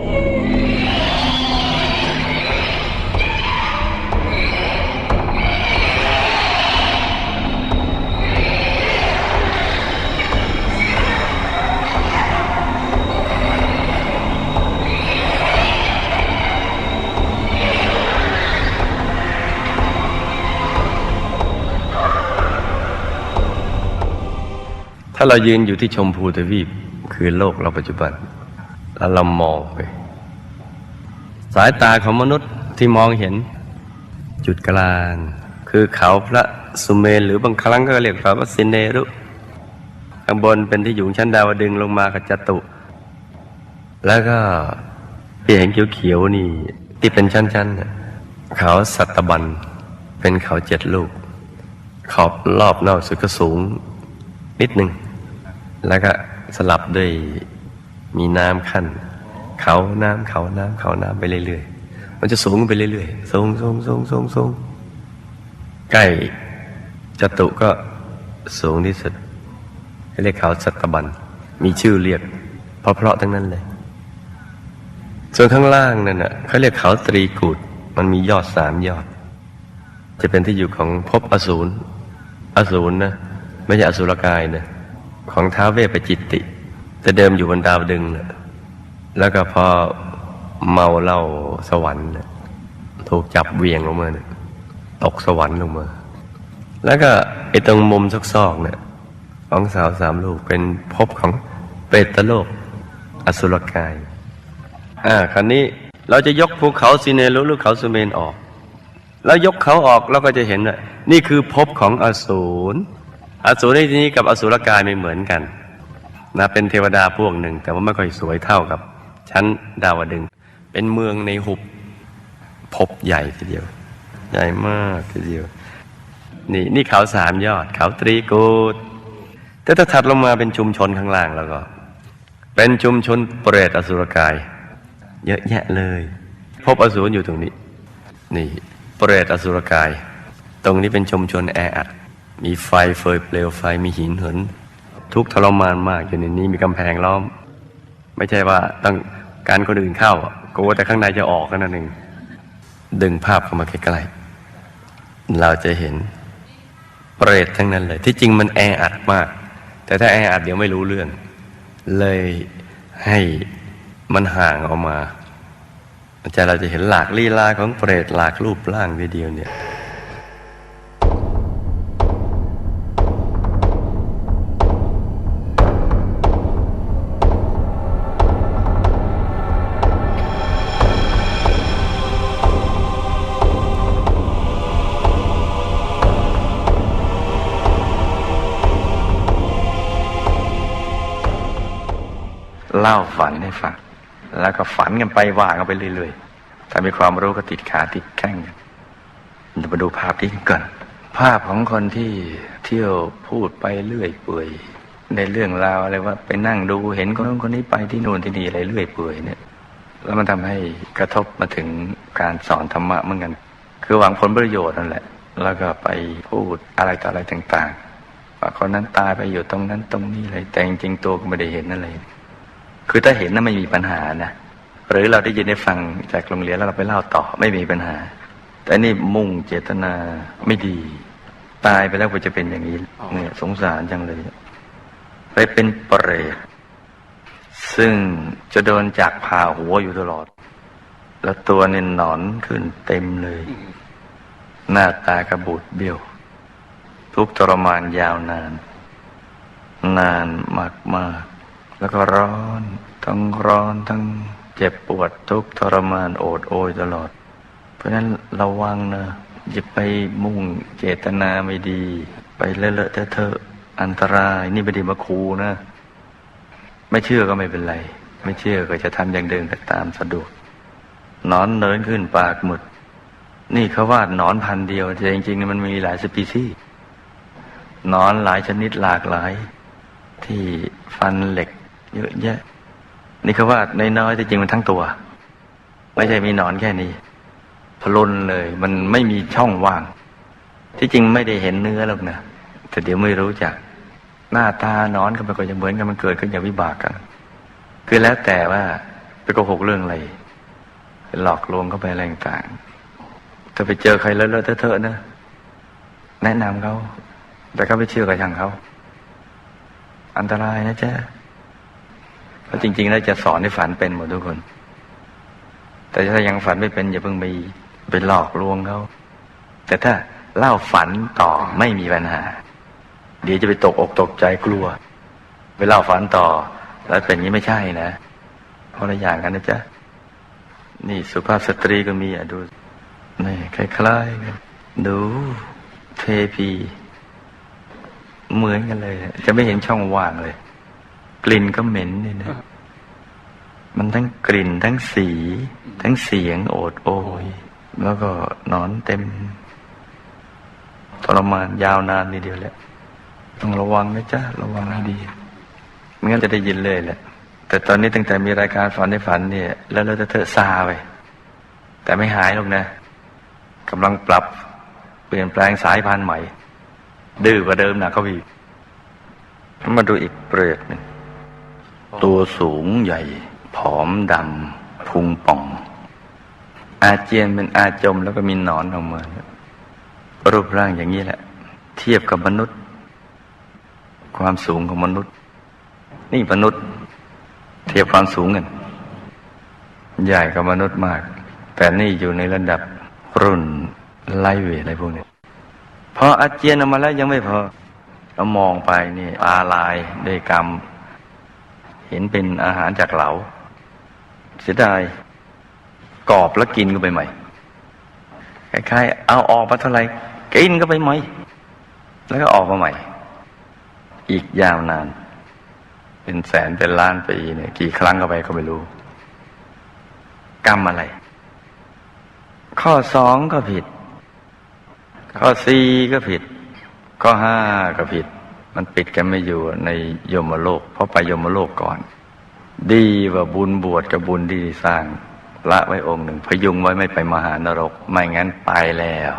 ถ้าเรายืนอยู่ที่ชมพูทวีปคือโลกเราปัจจุบัน แล้วเรามองไปายตาของมนุษย์ที่มองเห็นจุดกลาง คือเขาพระสุเมนหรือบางครั้งก็เรียกเขาว่าสินเนรุข้างบนเป็นที่อยู่ชั้นดาวดึงลงมากับจตุ แล้วก็ที่เห็นเขียวๆนี่ ที่เป็นชั้นๆน่ะเขาสัตบัน เป็นเขาเจ็ดลูก ขอบรอบนอกสุดก็สูงนิดหนึ่ง แล้วก็สลับด้วยมีน้ำขั้น เขาน้ำเขาน้ำเขาน้ำไปเรื่อยๆ มันจะสูงไปเรื่อยๆสูงสูงสูงสูงสูงใกล้จตุก็สูงที่สุดเรียกเขาสัตบัน มีชื่อเรียกเพราะๆทั้งนั้นเลย ส่วนข้างล่างนั่นน่ะเขาเรียกเขาตรีกูดมันมียอดสามยอด จะเป็นที่อยู่ของภพอสูรอสูรนะไม่ใช่อสุรกายนะของท้าวเวปจิตติ แต่เดิมอยู่บนดาวดึงนะ แล้วก็พอเมาเหล้าสวรรค์น่ะถูกจับเวียงลงมานะตกสวรรค์ลงมา แล้วก็ไอ้ตรงมุมซอกๆเนี่ยของสาวสามลูกเป็นภพของเปตโลก อสุรกาย อ่าคราวนี้เราจะยกภูเขาซีเนรุหรือเขาสุเมนออก แล้วยกเขาออกเราก็จะเห็นว่านี่คือภพของอสูร อสูรในที่นี้กับอสุรกายไม่เหมือนกันนะเป็นเทวดาพวกหนึ่ง แต่ว่าไม่ค่อยสวยเท่ากับ ชั้นดาวดึง เป็นเมืองในหุบภพใหญ่ทีเดียว ใหญ่มากทีเดียว นี่นี่เขาสามยอด เขาตรีกูดแต่ถ้าถัดลงมาเป็นชุมชนข้างล่างแล้วก็ เป็นชุมชนเปรตอสุรกาย เยอะแยะเลย พบอสูรอยู่ตรงนี้ นี่เปรตอสุรกาย ตรงนี้เป็นชุมชนแออัด มีไฟเฟยเปลวไฟมีหินเหินทุกทรมานมากอยู่ในนี้มีกำแพงล้อม ไม่ใช่ว่าต้อง การคนอื่นเข้ากลัวแต่ข้างในจะออกกันนั่นเองดึงภาพเข้ามาใกล้ๆเราจะเห็นเปรตทั้งนั้นเลย ที่จริงมันแออัดมาก แต่ถ้าแออัดเดี๋ยวไม่รู้เรื่อง เลยให้มันห่างออกมาอาจารย์เราจะเห็นหลากลีลาของเปรตหลากรูปร่างทีเดียวเนี่ย ล่าฝันให้ฟังแล้วก็ฝันกันไปว่ากันไปเรื่อยๆถ้ามีความรู้ก็ติดขาติดแข้งกันมาดูภาพนี้กันก่อนภาพของคนที่เที่ยวพูดไปเรื่อยเปื่อยในเรื่องราวอะไรว่าไปนั่งดูเห็นคนนู้นคนนี้ไปที่นู่นที่นี่อะไรเรื่อยเปื่อยเนี่ย แล้วมันทำให้กระทบมาถึงการสอนธรรมะเหมือนกัน คือหวังผลประโยชน์นั่นแหละ แล้วก็ไปพูดอะไรต่ออะไรต่างๆว่าคนนั้นตายไปอยู่ตรงนั้นตรงนี้เลยแต่จริงๆตัวก็ไม่ได้เห็นอะไร คือถ้าเห็นนั้นไม่มีปัญหานะหรือเราได้ยินได้ฟังจากโรงเรียนแล้วเราไปเล่าต่อไม่มีปัญหา แต่นี่มุ่งเจตนาไม่ดี ตายไปแล้วก็จะเป็นอย่างนี้เนี่ยสงสารจังเลย ไปเป็นเปรตซึ่งจะโดนจากผ่าหัวอยู่ตลอด แล้วตัวเนี่ยหนอนขึ้นเต็มเลย หน้าตากระบูดเบี้ยว ทุกข์ทรมานยาวนาน นานมากๆ แล้วก็ร้อน ทั้งร้อนทั้งเจ็บปวดทุกข์ทรมานโอดโอยตลอด เพราะนั้นระวังนะอย่าไปมุ่งเจตนาไม่ดี ไปเลอะเทอะอันตรายนี่ไม่ด้มาคูนะ ไม่เชื่อก็ไม่เป็นไร ไม่เชื่อก็จะทำอย่างเดิมก็ตามสะดวกนอนเนินขึ้นปากหมด นี่เขาว่าหนอนพันเดียวแต่จริงๆมันมีหลายสปีชีส์นอนหลายชนิดหลากหลาย ที่ฟันเหล็ก เยอะแยะ นี่เขาว่าน้อยแต่จริงมันทั้งตัว ไม่ใช่มีหนอนแค่นี้พลนเลย มันไม่มีช่องว่าง ที่จริงไม่ได้เห็นเนื้อหรอกนะแต่เดี๋ยวไม่รู้จัก หน้าตาหนอนก็ไม่ก็จะเหมือนกันมันเกิดขึ้นอย่างวิบากกัน คือแล้วแต่ว่าไปโกหกเรื่องอะไรหลอกลวงเข้าไปอะไรต่างๆถ้าไปเจอใครเลอะๆเทอะๆนะแนะนำเขา แต่เขาไม่เชื่อกับช่างเขา อันตรายนะจ๊ะ เพราะจริง ๆ แล้วจะสอนให้ฝันเป็นหมดทุกคน แต่ถ้ายังฝันไม่เป็นอย่าเพิ่งไปไปหลอกลวงเขาแต่ถ้าเล่าฝันต่อไม่มีปัญหา เดี๋ยวจะไปตกอกตกใจกลัว ไปเล่าฝันต่อ แล้วเป็นอย่างนี้ไม่ใช่นะคนละอย่างกันนะจ๊ะนี่สุภาพสตรีก็มีอะดูนี่คล้ายๆกันดูเทพี เหมือนกันเลย จะไม่เห็นช่องว่างเลย กลิ่นก็เหม็นนี่นะ มันทั้งกลิ่นทั้งสี ทั้งเสียงโอดโอย แล้วก็นอนเต็มทรมานยาวนานทีเดียวแหละ ต้องระวังนะจ๊ะ ระวังให้ดีไม่งั้นจะได้ยินเลยแหละ แต่ตอนนี้ตั้งแต่มีรายการฝันในฝันเนี่ย แล้วเราจะเถอะซาไป แต่ไม่หายหรอกนะกำลังปรับเปลี่ยนแปลงสายพันธุ์ใหม่ ดื้อกว่าเดิมหนักเขาอีกมาดูอีกเปรตหนึ่ง ตัวสูงใหญ่ ผอมดำพุงป่อง อาเจียนเป็นอาจมแล้วก็มีหนอนออกมารูปร่างอย่างนี้แหละ เทียบกับมนุษย์ ความสูงของมนุษย์ นี่มนุษย์ เทียบความสูงกันใหญ่กับมนุษย์มาก แต่นี่อยู่ในระดับรุ่นไล่เวทอะไรพวกนี้พออาเจียนออกมาแล้วยังไม่พอเรามองไปนี่ตาลายด้วยกรรม เห็นเป็นอาหารจากเหลา เสียดายกรอบแล้วกินก็ไปใหม่คล้ายๆเอาออกมาเท่าไหร่กินก็ไปใหม่ แล้วก็ออกมาใหม่ อีกยาวนาน เป็นแสนเป็นล้านปีเนี่ยกี่ครั้งก็ไปก็ไม่รู้ กรรมอะไร ข้อสองก็ผิด ข้อสี่ก็ผิด ข้อห้าก็ผิด มันปิดกันไม่อยู่ในยมโลก เพราะไปยมโลกก่อน ดีว่าบุญบวชกับบุญที่สร้างละไว้องค์หนึ่ง พยุงไว้ไม่ไปมหานรก ไม่งั้นไปแล้ว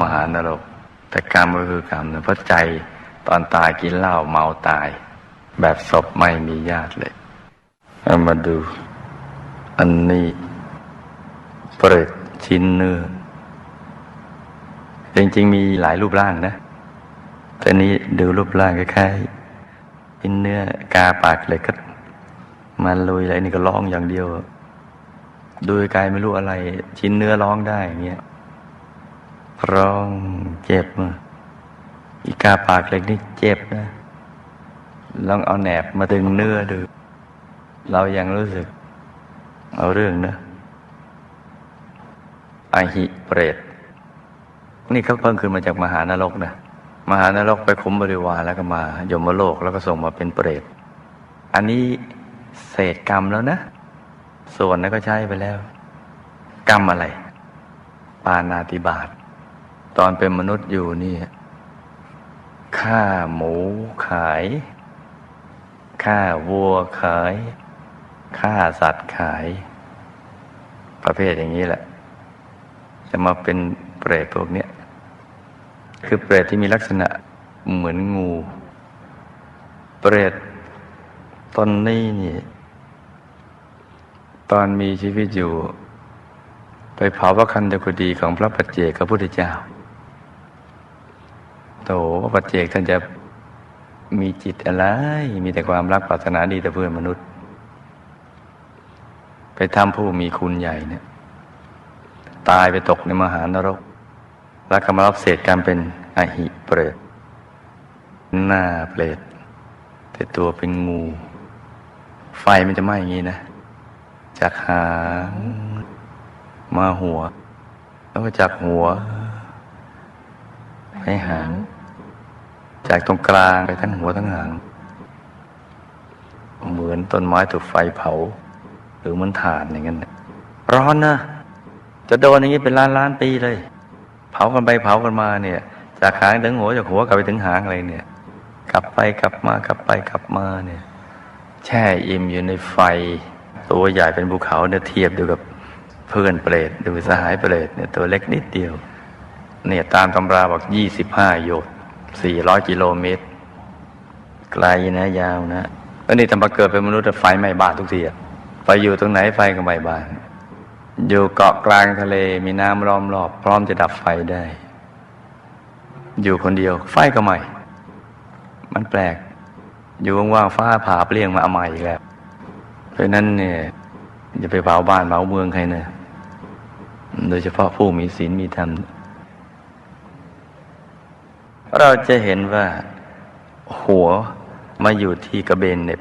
มหานรก แต่กรรมก็คือกรรมนะเพราะใจตอนตายกินเหล้าเมาตาย แบบศพไม่มีญาติเลยเอามาดู อันนี้เปรตชิ้นเนื้อจริงๆมีหลายรูปร่างนะ แต่นี้ดูรูปร่างคล้ายๆชิ้นเนื้อกาปากเล็กก็มันลุยอะไรนี่ก็ร้องอย่างเดียว ดูกายไม่รู้อะไร ชิ้นเนื้อร้องได้อย่างเงี้ยร้องเจ็บมาอีกาปากเล็กนี่เจ็บนะ ลองเอาแหนบมาดึงเนื้อดู เรายังรู้สึก เอาเรื่องนะอหิเปรต นี่เขาเพิ่งขึ้นมาจากมหานรกนะ มหานรกไปคุมบริวารแล้วก็มายมโลกแล้วก็ส่งมาเป็นเปรต อันนี้เศษกรรมแล้วนะ ส่วนนั้นก็ใช้ไปแล้ว กรรมอะไร ปานาติบาต ตอนเป็นมนุษย์อยู่นี่ฆ่าหมูขายฆ่าวัวขายฆ่าสัตว์ขาย ประเภทอย่างนี้แหละ จะมาเป็นเปรตพวกเนี้ย คือเปรตที่มีลักษณะเหมือนงู เปรตตอนนี้นี่ตอนมีชีวิตอยู่ ไปเผาพระคันธกุฎีของพระปัจเจกพระพุทธเจ้าโตพระปัจเจกท่านจะมีจิตอะไร มีแต่ความรักปรารถนาดีแต่เพื่อนมนุษย์ ไปทำผู้มีคุณใหญ่เนี่ย ตายไปตกในมหานรก แล้วก็มารับเศษกรรมเป็นอหิเปรต หน้าเปรตแต่ตัวเป็นงู ไฟมันจะไหม้อย่างนี้นะ จากหางมาหัว แล้วก็จากหัว ไปหาง จากตรงกลางไปทั้งหัวทั้งหาง เหมือนต้นไม้ถูกไฟเผา หรือเหมันถ่านอย่างนั้นร้อนนะจะโดนอย่างนี้เป็นล้านล้านปีเลย เผากันไปเผากันมาเนี่ย จากหางถึงหัวจากหัวกลับไปถึงหางอะไรเนี่ยกลับไปกลับมากลับไปกลับมาเนี่ย แช่อิ่มอยู่ในไฟ ตัวใหญ่เป็นภูเขาเนี่ยเทียบดูกับเพื่อนเปรตดูสหายเปรตเนี่ยตัวเล็กนิดเดียว เนี่ยตามตำราบอกยี่สิบห้าโยชน์สี่ร้อยกิโลเมตร ไกลนะยาวนะแล้วนี่ทำมาเกิดเป็นมนุษย์ไฟไหม้บ้านทุกทีอะไปอยู่ตรงไหนไฟก็ไม่บาน อยู่เกาะกลางทะเลมีน้ำล้อมรอบ พร้อมจะดับไฟได้ อยู่คนเดียว ไฟก็ไหม่ มันแปลก อยู่ว่างๆฟ้าผ่าเปลี่ยงมาเอาใหม่อีกแล้วเพราะนั้นเนี่ยอย่าไปเผาบ้านเผาเมืองใครเนะโดยเฉพาะผู้มีศีลมีธรรม เราจะเห็นว่า หัวมาอยู่ที่กระเบนเน็บ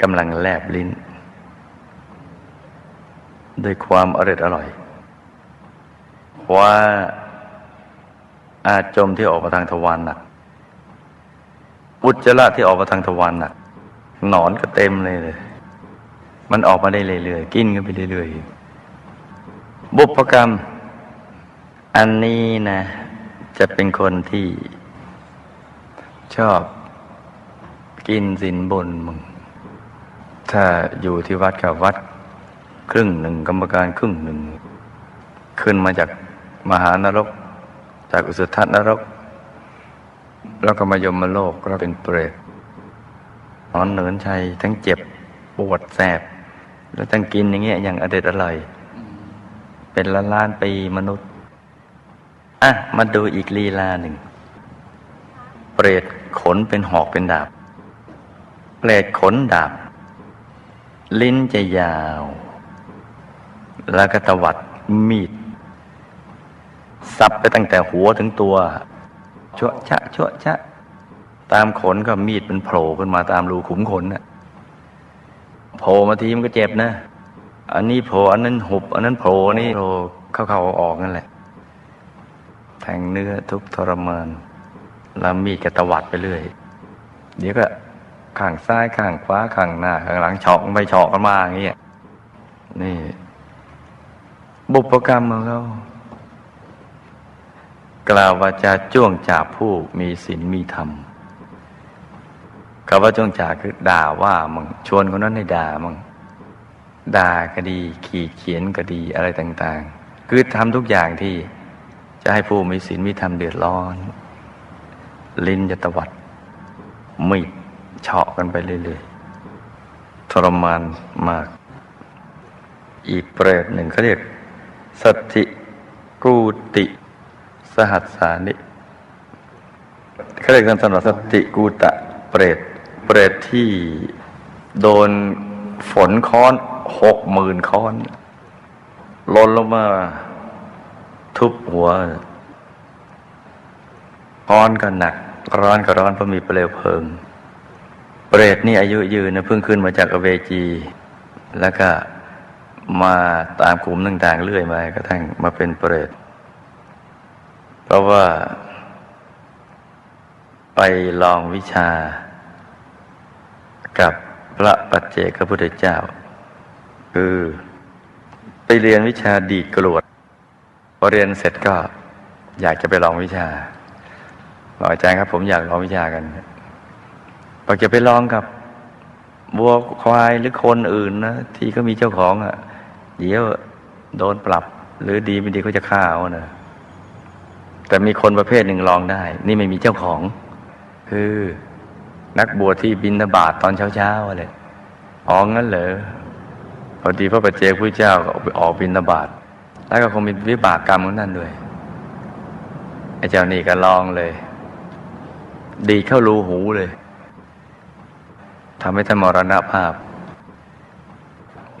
กำลังแลบลิ้น ด้วยความอร่อยอร่อยว่าอาจมที่ออกมาทางทวารหนักอุจจาระที่ออกมาทางทวารหนักหนอนก็เต็มเลยเลย มันออกมาได้เรื่อยๆกินกันไปเรื่อยๆบุพกรรม อันนี้นะ จะเป็นคนที่ ชอบกินสินบนมึง ถ้าอยู่ที่วัดกับวัด ครึ่งหนึ่งกรรมการครึ่งหนึ่ง ขึ้นมาจากมหานรก จากอุสุทัศนรก แล้วก็มายมโลกก็เป็นเปรตนอนเหนินชัยทั้งเจ็บปวดแสบ แล้วทั้งกินอย่างเงี้ยอย่างอเด็ดอร่อย เป็นล้านล้านปีมนุษย์ อะ มาดูอีกลีลาหนึ่ง เปรตขนเป็นหอกเป็นดาบ เปรตขนดาบ ลิ้นจะยาว แล้วก็ตวัดมีดสับไปตั้งแต่หัวถึงตัวชั่วชะชั่วชะ ตามขนก็มีดมันโผล่ขึ้นมาตามรูขุมขนน่ะโผล่มาทีมันก็เจ็บนะ อันนี้โผล่อันนั้นหุบ อันนั้นโผล่นี่โผล่เข้าๆออกนั่นแหละ แทงเนื้อทุกทรมานแล้วมีดก็ตวัดไปเรื่อย เดี๋ยวก็ข้างซ้ายข้างขวาข้างหน้าข้างหลังเฉาะไปเฉาะกันมาอย่างเงี้ยนี่ บุพกรรมของเรากล่าวว่าจะจ้วงจ่าผู้มีศีลมีธรรมคำว่าจ้วงจ่าคือด่าว่ามึงชวนคนนั้นให้ด่ามึงด่าก็ดี ขีดเขียนก็ดีอะไรต่าง ๆ คือทำทุกอย่างที่จะให้ผู้มีศีลมีธรรมเดือดร้อน ลิ้นจะตวัดมีดเฉาะกันไปเรื่อยๆทรมานมาก อีกเปรตหนึ่งเขาเรียก สติกูติสหัสสานิเขาเรียกกันสำหรับสติกูตะเปรต เปรตที่โดนฝนค้อนหกหมื่นค้อนลนลงมาทุบหัวร้อนก็หนัก ร้อนก็ร้อนเพราะมีเปลวเพลิง เปรตนี่อายุยืนนะเพิ่งขึ้นมาจากอเวจี แล้วก็ มาตามขุมต่างๆเรื่อยมากระทั่งมาเป็นเปรต เพราะว่า ไปลองวิชา กับพระปัจเจกพุทธเจ้า คือไปเรียนวิชาดีดกรวดพอเรียนเสร็จก็อยากจะไปลองวิชาบอกอาจารย์ครับ ผมอยากลองวิชากันบอกจะไปลองกับวัวควายหรือคนอื่นนะที่ก็มีเจ้าของอะ่ะ เดี๋ยวโดนปรับ หรือดีไม่ดีก็จะฆ่าเอานะแต่มีคนประเภทหนึ่งลองได้ นี่ไม่มีเจ้าของ คือนักบวชที่บินบาตตอนเช้าๆอะไรอ๋องั้นเหรอพอดีพระปัจเจกพุทธเจ้าก็ออกบินบาตแล้วก็คงมีวิบากกรรมของนั่นด้วยไอ้เจ้านี่ก็ลองเลย ดีเข้ารูหูเลยทำให้ท่านมรณภาพ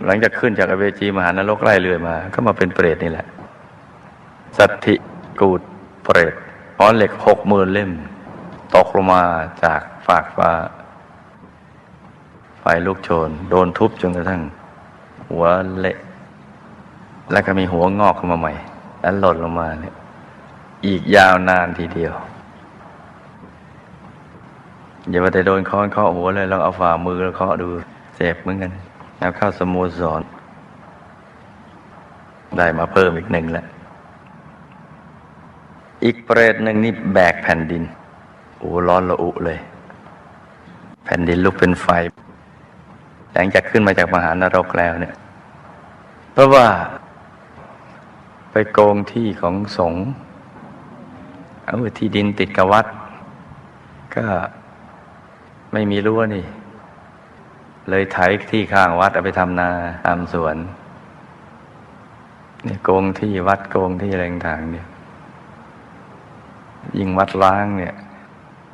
หลังจากขึ้นจากอเวจีมหานรกไล่เรื่อยมา ก็มาเป็นเปรตนี่แหละ สัตถิกูดเปรตอ้อนเหล็กหกหมื่นเล่ม ตกลงมาจากฟากฟ้าไฟลุกโชน โดนทุบจนกระทั่ง หัวเละแล้วก็มีหัวงอกขึ้นมาใหม่ แล้วหล่นลงมาเนี่ยอีกยาวนานทีเดียว อย่ามาแต่โดนค้อนเคาะหัวเลยลองเอาฝ่ามือแล้วเคาะดู เจ็บเหมือนกัน แล้วเข้าสโมสร ได้มาเพิ่มอีกหนึ่งแล้ว อีกเปรตหนึ่งนี่แบกแผ่นดินโอ้ร้อนระอุเลย แผ่นดินลุกเป็นไฟ หลังจากขึ้นมาจากมหานรกแล้วเนี่ย เพราะว่าไปโกงที่ของสงฆ์เอาที่ดินติดกับวัด ก็ไม่มีรั้วนี่ เลยไถที่ข้างวัดเอาไปทำนาทำสวนเนี่ยโกงที่วัดโกงที่อะไรต่างเนี่ย ยิ่งวัดล้างเนี่ย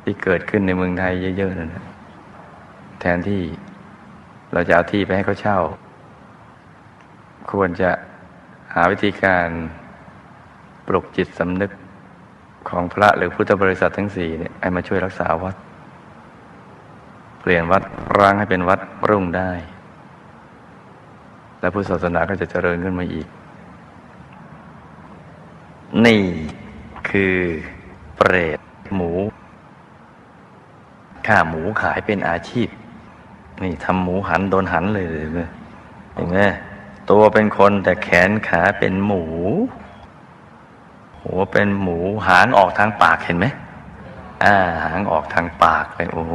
ที่เกิดขึ้นในเมืองไทยเยอะๆนั่นนะแทนที่เราจะเอาที่ไปให้เขาเช่า ควรจะหาวิธีการปลุกจิตสำนึกของพระหรือพุทธบริษัททั้งสี่เนี่ยให้มาช่วยรักษาวัด เปลี่ยนวัดร้างให้เป็นวัดรุ่งได้ และพุทธศาสนาก็จะเจริญขึ้นมาอีก นี่คือเปรตหมูฆ่าหมูขายเป็นอาชีพ นี่ทำหมูหันโดนหันเลยเห็นไหมเห็นไหมตัวเป็นคนแต่แขนขาเป็นหมู หัวเป็นหมูหางออกทางปากเห็นไหม อ่าหางออกทางปากเลยโอ้โห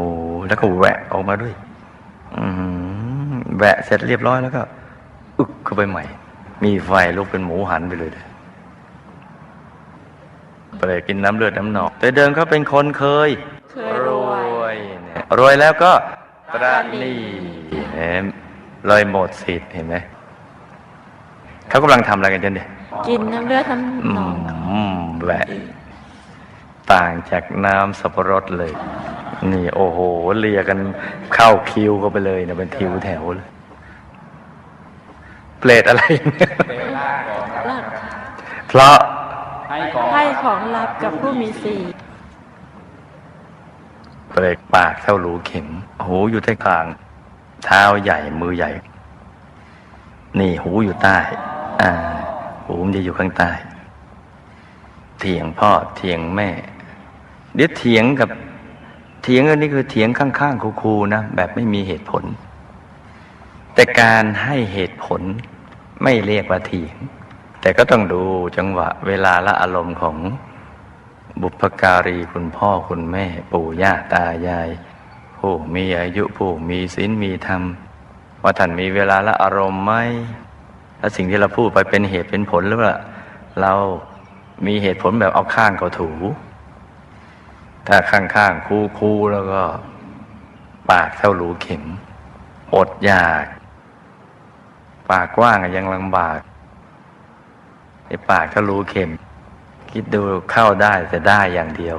แล้วก็แหวะออกมาด้วยอืมแหวะเสร็จเรียบร้อยแล้วก็ อึกเข้าไปใหม่ มีไฟลุกเป็นหมูหันไปเลยเลยเปรตกินน้ำเลือดน้ำหนองแต่เดิมเขาเป็นคนเคย เคยรวยยเนี่ยรวยแล้วก็ตระหนี่เห็นเลยหมดสิทธิ์เห็นไหมเขากำลังทำอะไรกันจนเนี่ยกินน้ำเลือดน้ำอืหนองมแหวะ ต่างจากน้ำสับปะรดเลย นี่โอ้โหเลียกันเข้าคิวก็ไปเลยเนี่ยเป็นทิวแถวเลยเปรตอะไรเนี่ยลากเพราะให้ของลับกับผู้มีสีลเปรตปากเท่ารูเข็ม หูอยู่ที่กลาง เท้าใหญ่มือใหญ่ นี่หูอยู่ใต้ อ่า หูมันจะอยู่ข้างใต้ เถียงพ่อเถียงแม่ เดี๋ยวเถียงกับเถียงอันนี้คือเถียงข้างๆคูๆนะแบบไม่มีเหตุผล แต่การให้เหตุผลไม่เรียกว่าเถียง แต่ก็ต้องดูจังหวะเวลาและอารมณ์ของบุพการีคุณพ่อคุณแม่ ปู่ย่าตายาย ผู้มีอายุผู้มีศีลมีธรรม ว่าท่านมีเวลาและอารมณ์ไหมและสิ่งที่เราพูดไปเป็นเหตุเป็นผลหรือว่าเรามีเหตุผลแบบเอาข้างเขาถู ถ้าข้างๆคูคูๆแล้วก็ ปากเท่ารูเข็ม อดอยาก ปากกว้างยังลำบากไอ้ปากเท่ารูเข็ม คิดดูเข้าได้แต่ได้อย่างเดียว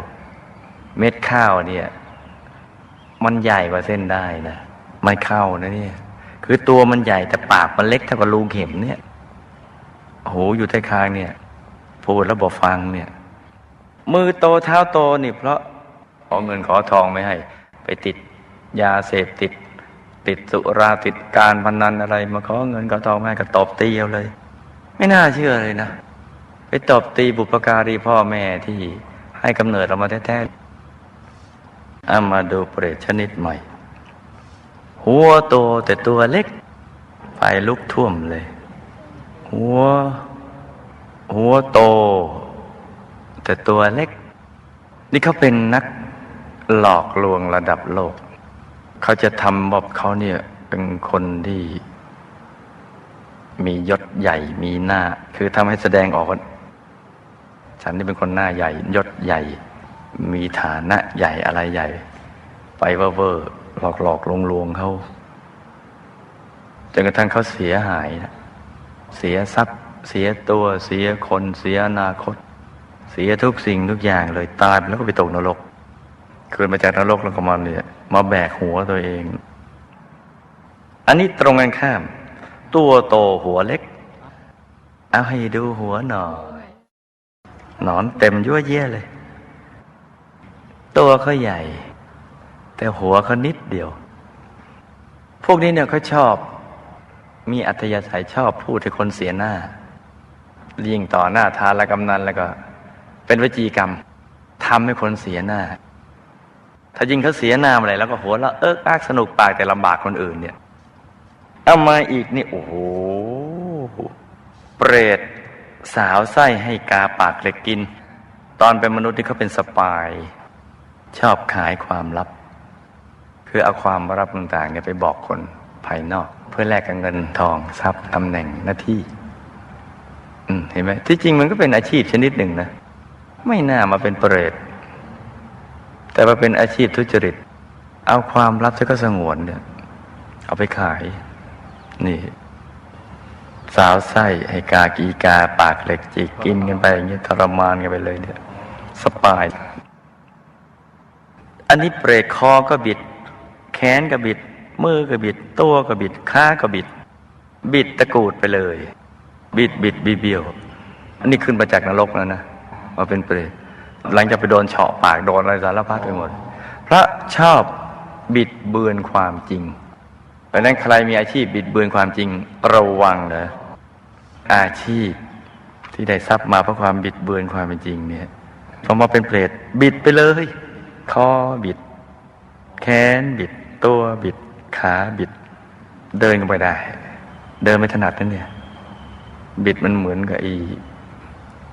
เม็ดข้าวเนี่ย มันใหญ่กว่าเส้นได้นะไม่เข้านะเนี่ย คือตัวมันใหญ่แต่ปากมันเล็กเท่ากับรูเข็มเนี่ยโหอยู่ใต้คางเนี่ยพูดแล้วบอกฟังเนี่ย มือโตเท้าโตนี่เพราะ ขอเงินขอทองไม่ให้ ไปติดยาเสพติด ติดสุราติดการพนันอะไร มาขอเงินขอทองไม่ให้ก็ตบตีเอาเลย ไม่น่าเชื่อเลยนะ ไปตบตีบุปการีพ่อแม่ที่ให้กำเนิดเรามาแท้ๆเอามาดูเปรตชนิดใหม่ หัวโตแต่ตัวเล็กไฟลุกท่วมเลย หัว หัวโต แต่ตัวเล็ก นี่เขาเป็นนัก หลอกลวงระดับโลก เขาจะทำบอกเขาเนี่ยเป็นคนที่ มียศใหญ่มีหน้า คือทำให้แสดงออกว่าฉันนี่เป็นคนหน้าใหญ่ ยศใหญ่ มีฐานะใหญ่อะไรใหญ่ ไปเวอเวอร์หลอกหลอกลวงลวงเขาจนกระทั่งเขาเสียหายนะเสียทรัพย์ เสียตัวเสียคน เสียอนาคต เสียทุกสิ่งทุกอย่างเลยตายแล้วก็ไปตกนรก เกิดมาจากนรกแล้วก็มาเนี่ยมาแบกหัวตัวเอง อันนี้ตรงกันข้าม ตัวโตหัวเล็ก เอาให้ดูหัวหน่อยหนอนเต็มยั่วเยี่ยเลย ตัวเขาใหญ่ แต่หัวเขานิดเดียว พวกนี้เนี่ยเขาชอบ มีอัธยาศัยชอบพูดให้คนเสียหน้ายิ่งต่อหน้าทานและกำนันแล้วก็ เป็นวจีกรรมทำให้คนเสียหน้า ถ้ายิ่งเขาเสียน้าอะไรแล้วก็หัวเราะเอิกอักสนุกปากแต่ลำบากคนอื่นเนี่ยเอามาอีกนี่โอ้โหเปรตสาวไส้ให้กาปากเหล็กกิน ตอนเป็นมนุษย์ที่เขาเป็นสปาย ชอบขายความลับ คือเอาความลับต่างๆเนี่ยไปบอกคนภายนอก เพื่อแลกกับเงินทองทรัพย์ตำแหน่งหน้าที่อืเห็นไหมที่จริงมันก็เป็นอาชีพชนิดหนึ่งนะ ไม่น่ามาเป็นเปรต แต่ว่าเป็นอาชีพทุจริต เอาความลับที่เขาสงวนเนี่ย เอาไปขาย นี่ สาวไส้ให้กากีกาปากเหล็กจิกกินกันไปอย่างเงี้ยทรมานกันไปเลยเนี่ยสปาย อันนี้เปรตคอก็บิด แขนก็บิด มือก็บิด ตัวก็บิดขาก็บิด บิดตะกูดไปเลย บิดบิดบีเบี้ยวอันนี้ขึ้นมาจากนรกแล้วนะมาเป็นเปรต หลังจากไปโดนเฉาะปากโดนอะไรสารพัดไปหมด พระชอบบิดเบือนความจริงเพราะนั้นใครมีอาชีพบิดเบือนความจริงระวังนะอาชีพที่ได้ทรัพย์มาเพราะความบิดเบือนความเป็นจริงเนี่ยพอมาเป็นเปรตบิดไปเลยคอบิด แขนบิด ตัวบิด ขาบิด เดินก็ไม่ได้ เดินไม่ถนัดนั่นเนี่ย บิดมันเหมือนกับอี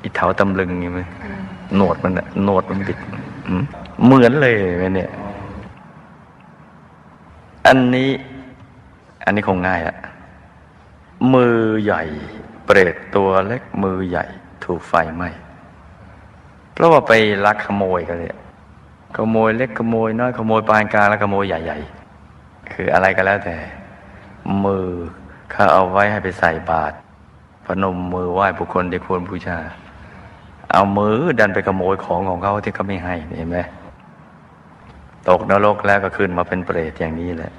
อีเถาตำลึงอย่างไหมโหนวดมันอะโหนวดมันบิดเหมือนเลยไหมเนี่ย อันนี้ อันนี้คงง่ายอะมือใหญ่ เปรตตัวเล็กมือใหญ่ ถูกไฟไหม้เพราะว่าไปลักขโมยกันเนี่ยขโมยเล็กขโมยน้อยขโมยปานกลางแล้วขโมยใหญ่ ๆ คืออะไรก็แล้วแต่ มือเขาเอาไว้ให้ไปใส่บาตรพนมมือไหว้บุคคลที่ควรบูชา เอามือดันไปขโมยของของเขาที่เขาไม่ให้เห็นไหมตกนรกแล้วก็ขึ้นมาเป็นเปรตอย่างนี้แหละ